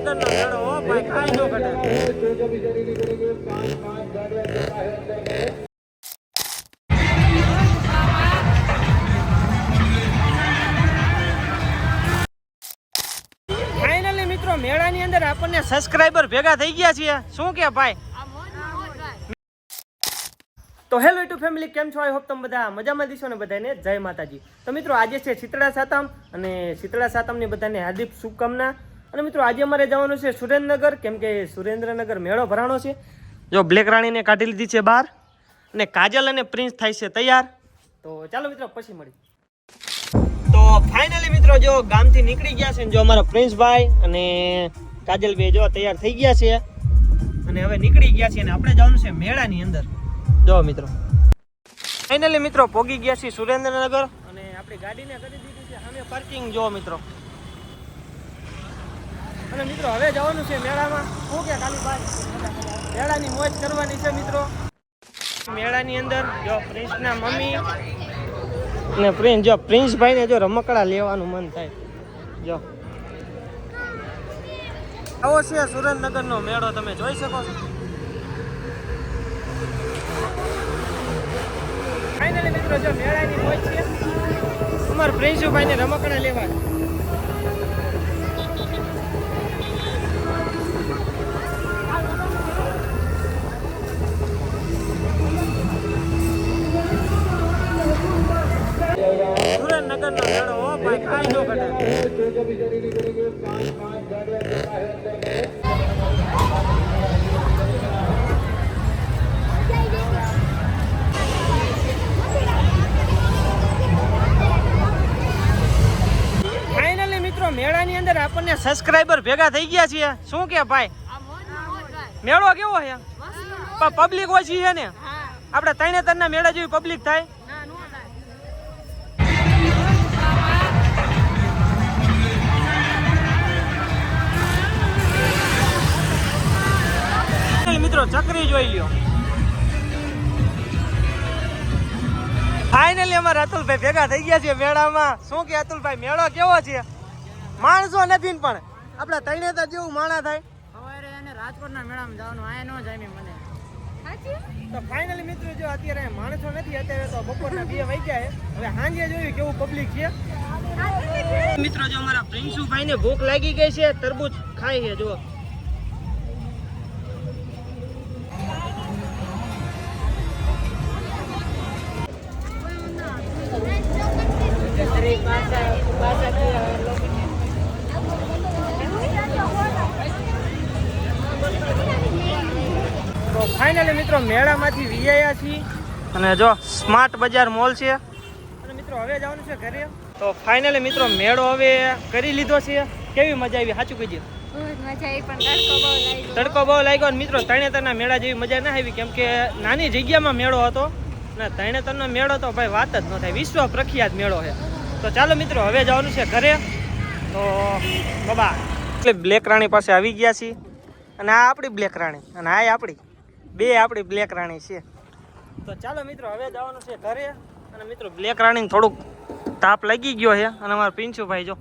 સુરેન્દ્રનગર નો મેળો હો ભાઈ, કાઈ નો ઘટે મિત્રો, મેળાની અંદર આપણને સબસ્ક્રાઇબર ભેગા થઈ ગયા છીએ. શું કે ભાઈ? તો હેલો ટુ ફેમિલી કેમ છો? આઈ હોપ તમે બધા મજામાં દીશો ને બધાને? જય માતાજી. તો મિત્રો, આજે છે શીતળા સાતમ અને શીતળા સાતમની બધાને હાર્દિક શુભકામના. અને મિત્રો, આજે અમારે જવાનું છે સુરેન્દ્રનગર, કેમ કે સુરેન્દ્રનગર મેળો ભરાણો છે. જો બ્લેક રાણીને કાઢી લીધી છે બહાર અને કાજલ અને પ્રિન્સ થાય છે તૈયાર. તો ચાલો મિત્રો, પછી મળી તો ફાઇનલી મિત્રો, જો ગામથી નીકળી ગયા છે જો અમારા પ્રિન્સભાઈ અને કાજલભાઈ જો તૈયાર થઈ ગયા છે. અને હવે નીકળી ગયા છે અને આપણે જવાનું છે મેળાની અંદર. જો મિત્રો. ફાઇનલી મિત્રો, પોગી ગયા છીએ સુરેન્દ્રનગર અને આપણી ગાડીને કરી દીધી છે સામે પાર્કિંગ જો મિત્રો. અને મિત્રો, હવે જવાનું છે મેળામાં. શું કે ખાલી ભાઈ? મેળાની મોજ કરવાની છે મિત્રો. મેળાની અંદર જો પ્રિન્સના મમ્મી ને પ્રિન્સ જો પ્રિન્સભાઈને જો રમકડા લેવાનું મન થાય. જો. આવો છે સુરેન્દ્રનગરનો મેળો, તમે જોઈ શકો છો. ફાઇનલી મિત્રો, જો મેળાની મોજ છે. અમાર પ્રિન્સભાઈને રમકડા લેવા. સુરેન્દ્રનગરનો મેળો હો ભાઈ કાંઈ નો ઘટે. ફાઇનલી મિત્રો મેળાની અંદર આપણને સબસ્ક્રાઇબર ભેગા થઈ ગયા છીએ. શું કે ભાઈ? મેળો કેવો છે? પબ્લિક ઓછી છે ને? આપણે ત્રણે ત્રણના મેળા જેવી પબ્લિક થાય? મિત્રો ચકરી જોઈ લ્યો. ફાઇનલી અમારા અતુલભાઈ ભેગા થઈ ગયા છે મેળામાં. શું કે અતુલભાઈ મેળો કેવો છે? માણસો નથી પણ. આપણા તૈણેતર જેવું માણા થાય. સવારે એને રાજકોટના મેળામાં જવાનું આયા ન જાય મને. તો ફાઇનલી મિત્રો જો અત્યારે માણસો નથી અત્યારે તો બપોરના બે વાગ્યા હવે સાંજે જોયું કેવું પબ્લિક છે. મિત્રો જો અમારા પ્રિન્સુભાઈ ને ભૂખ લાગી ગઈ છે તરબૂચ ખાય છે જો ફાઇનલી મિત્રો મેળામાંથી વીઆયા છીએ. અને જો સ્માર્ટ બજાર મોલ છે. અને મિત્રો હવે જવાનું છે ઘરે. તો ફાઇનલી મિત્રો મેળો હવે કરી લીધો છે. કેવી મજા આવી? સાચું કહીએ બહુ જ મજા આવી પણ તડકો બહુ લાગ્યો. તડકો બહુ લાગ્યો અને મિત્રો તરણેતરના મેળા જેવી મજા ના આવી. કેમ કે નાની જગ્યામાં મેળો હતો. ના તરણેતરનો મેળો તો ભાઈ વાત જ ન થાય. વિશ્વ પ્રખ્યાત મેળો છે. તો ચાલો મિત્રો હવે જવાનું છે ઘરે. તો બાબા એટલે બ્લેક રાણી પાસે આવી ગયા છીએ. અને આ આપણી બ્લેક રાણી. અને આ આપણી. બે આપણી બ્લેક રાણી છે. તો ચાલો મિત્રો, હવે જવાનું છે ઘરે. અને મિત્રો બ્લેક રાણીને થોડુંક તાપ લાગી ગયો છે. અને અમારા પિંચુભાઈ જો